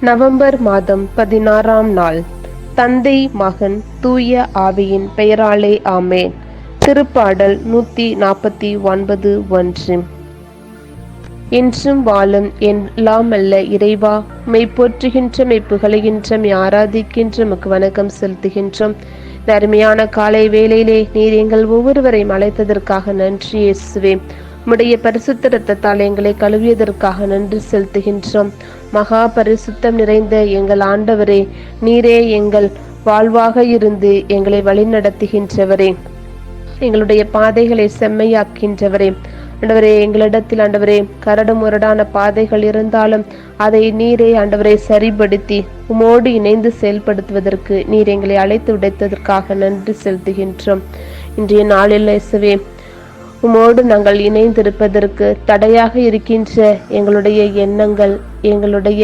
November மாதம் பதினாறாம் நாள். தந்தை மகன் தூய ஆவியின் பெயராலே ஆமேன். திருப்பாடல் நூத்தி நாற்பத்தி ஒன்பது ஒன்று. என்றும் வாழும் என் லாமல்ல இறைவா மெய் போற்றுகின்ற மெய் புகழுகின்ற மெய் ஆராதிக்கின்ற மக்கு வணக்கம் செலுத்துகின்றோம். நருமையான அருமையான காலை வேளையிலே நீர் எங்கள் ஒவ்வொருவரையும் அழைத்ததற்காக நன்றி இயேசுவேன் உம்முடைய பரிசுத்த ரத்தத்தால் எங்களை கழுவியதற்காக நன்றி செலுத்துகின்றோம். மகா பரிசுத்தம் நிறைந்த எங்கள் ஆண்டவரே நீரே எங்கள் வாழ்வாக இருந்து எங்களை வழிநடத்துகின்றவரே. எங்களுடைய பாதைகளை செம்மையாக்கின்றவரே ஆண்டவரே எங்களிடத்தில் ஆண்டவரே கரடு முரடான பாதைகள் இருந்தாலும் அதை நீரே ஆண்டவரை சரிபடுத்தி உமோடு இணைந்து செயல்படுத்துவதற்கு நீர் எங்களை அழைத்து விடைத்ததற்காக நன்றி செலுத்துகின்றோம். இன்றைய நாளில் இயேசுவே உமோடு நாங்கள் இணைந்திருப்பதற்கு தடையாக இருக்கின்ற எங்களுடைய எண்ணங்கள் எங்களுடைய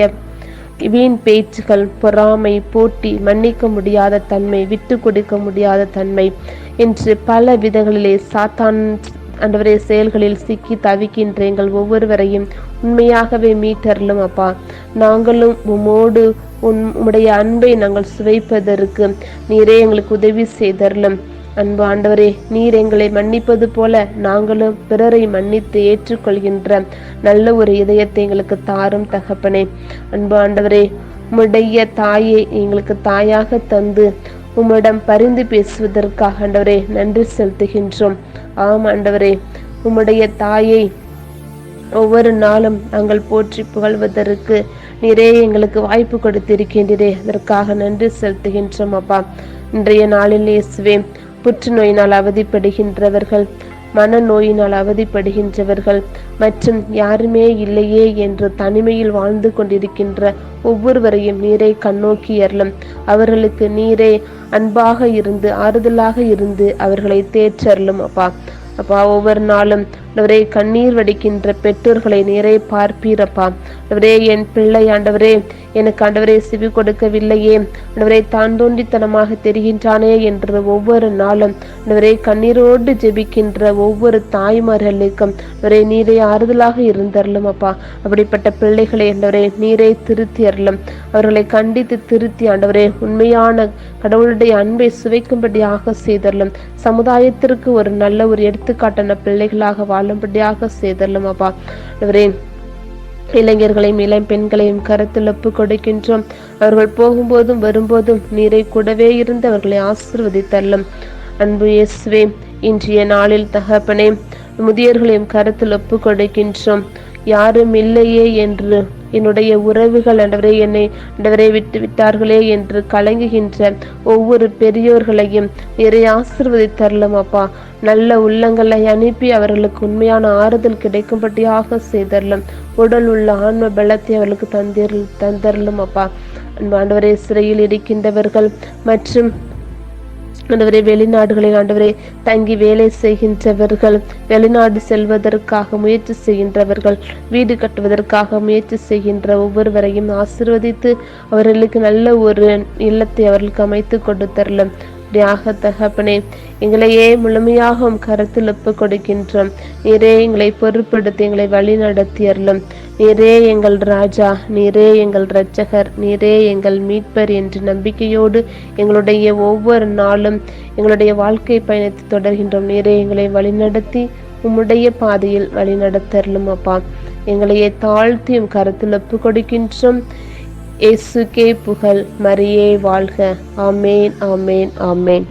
வீண் பேச்சுகள் பொறாமை போட்டி மன்னிக்க முடியாத தன்மை விட்டு கொடுக்க முடியாத தன்மை என்று பல விதங்களிலே சாத்தான் அண்டவரே செயல்களில் சிக்கி தவிக்கின்ற எங்கள் ஒவ்வொருவரையும் உண்மையாகவே மீட்டரலும் அப்பா. நாங்களும் உமோடு உம்முடைய அன்பை நாங்கள் சுவைப்பதற்கு நீரே எங்களுக்கு உதவி செய்தரலும் அன்பு ஆண்டவரே நீர் எங்களை மன்னிப்பது போல நாங்களும் பிறரை மன்னித்து ஏற்றுக்கொள்கின்ற நல்ல ஒரு இதயத்தை எங்களுக்கு தாரும் தகப்பனே. அன்பு ஆண்டவரே உம்முடைய தாயை எங்களுக்கு தாயாக தந்து உம்மிடம் பரிந்து பேசுவதற்காக ஆண்டவரே நன்றி செலுத்துகின்றோம். ஆம் ஆண்டவரே உம்முடைய தாயை ஒவ்வொரு நாளும் நாங்கள் போற்றி புகழ்வதற்கு நிறைய எங்களுக்கு வாய்ப்பு கொடுத்திருக்கின்றே அதற்காக நன்றி செலுத்துகின்றோம் அப்பா. இன்றைய நாளில் இயேசுவேன் புற்றுநோயினால் அவதிப்படுகின்றவர்கள் மனநோயினால் அவதிப்படுகின்றவர்கள் மற்றும் யாருமே இல்லையே என்று தனிமையில் வாழ்ந்து கொண்டிருக்கின்ற ஒவ்வொருவரையும் நீரை கண்ணோக்கி அருளும். அவர்களுக்கு நீரே அன்பாக இருந்து ஆறுதலாக இருந்து அவர்களை தேற்றருளும் அப்பா. அப்பா ஒவ்வொரு நாளும் ஆண்டவரே கண்ணீர் வடிக்கின்ற பெற்றோர்களை நேரே பார்ப்பீரப்பா. ஆண்டவரே என் பிள்ளை ஆண்டவரே எனக்கு ஆண்டவரே செவி கொடுக்கவில்லையே. ஆண்டவரே தான் தோண்டித்தனமாக தெரிகின்றானே என்று ஒவ்வொரு நாளும் ஆண்டவரே கண்ணீரோடு ஜெபிக்கின்ற ஒவ்வொரு தாய்மார்களுக்கும் ஆண்டவரே நீரே ஆறுதலாக இருந்தரலும் அப்பா அப்படிப்பட்ட பிள்ளைகளை ஆண்டவரே நீரை திருத்தி அருளும் அவர்களை கண்டித்து திருத்தி ஆண்டவரே உண்மையான கடவுளுடைய அன்பை சுவைக்கும்படியாக செய்தரலும் சமுதாயத்திற்கு ஒரு நல்ல ஒரு எடுத்துக்காட்டான பிள்ளைகளாக வாழும்படியாக செய்தரலும் அப்பா. இளைஞர்களையும் இளம் பெண்களையும் கருத்தில் ஒப்பு கொடுக்கின்றோம். அவர்கள் போகும்போதும் வரும்போதும் நீரை கூடவே இருந்து அவர்களை ஆசிர்வதித்தள்ளும் அன்பு இயேசுவே இன்றைய நாளில் தகப்பனே முதியோர்களையும் கருத்தில் ஒப்பு கொடுக்கின்றோம். யாரும் இல்லையே என்று. என்னுடைய உறவுகள் ஆண்டவரே என்னை ஆண்டவரை விட்டு விட்டார்களே என்று கலங்குகின்ற ஒவ்வொரு பெரியோர்களையும் நிறைய ஆசிர்வதித்தரலும் அப்பா. நல்ல உள்ளங்களை அனுப்பி அவர்களுக்கு உண்மையான ஆறுதல் கிடைக்கும்படியாக செய்தரலும். உடல் உள்ள ஆன்ம பலத்தை அவர்களுக்கு தந்திர தந்தரலும் அப்பா. அன்பாண்டவரே சிறையில் இருக்கின்றவர்கள் மற்றும் ஆண்டவரே வெளிநாடுகளில் ஆண்டவரே தங்கி வேலை செய்கின்றவர்கள் வெளிநாடு செல்வதற்காக முயற்சி செய்கின்றவர்கள் வீடு கட்டுவதற்காக முயற்சி செய்கின்ற ஒவ்வொருவரையும் ஆசிர்வதித்து அவர்களுக்கு நல்ல ஒரு இல்லத்தை அவர்களுக்கு அமைத்து கொடுத்தரலும். அப்படியாக தகப்பனே எங்களையே முழுமையாக உம் கருத்தில் ஒப்பு கொடுக்கின்றோம் நீரே எங்களை பொறுப்படுத்தி எங்களை வழி நடத்தியறலும் நீரே எங்கள் ராஜா நீரே எங்கள் இரட்சகர் நீரே எங்கள் மீட்பர் என்று நம்பிக்கையோடு எங்களுடைய ஒவ்வொரு நாளும் எங்களுடைய வாழ்க்கை பயணத்தை தொடர்கின்றோம். நீரே எங்களை வழிநடத்தி உம்முடைய பாதையில் வழிநடத்தரலும் அப்பா. எங்களையே தாழ்த்தியும் கருத்தில் ஒப்பு கொடுக்கின்றோம் இயேசுக்கே புகழ் மரியே வாழ்க. ஆமேன் ஆமேன் ஆமேன்.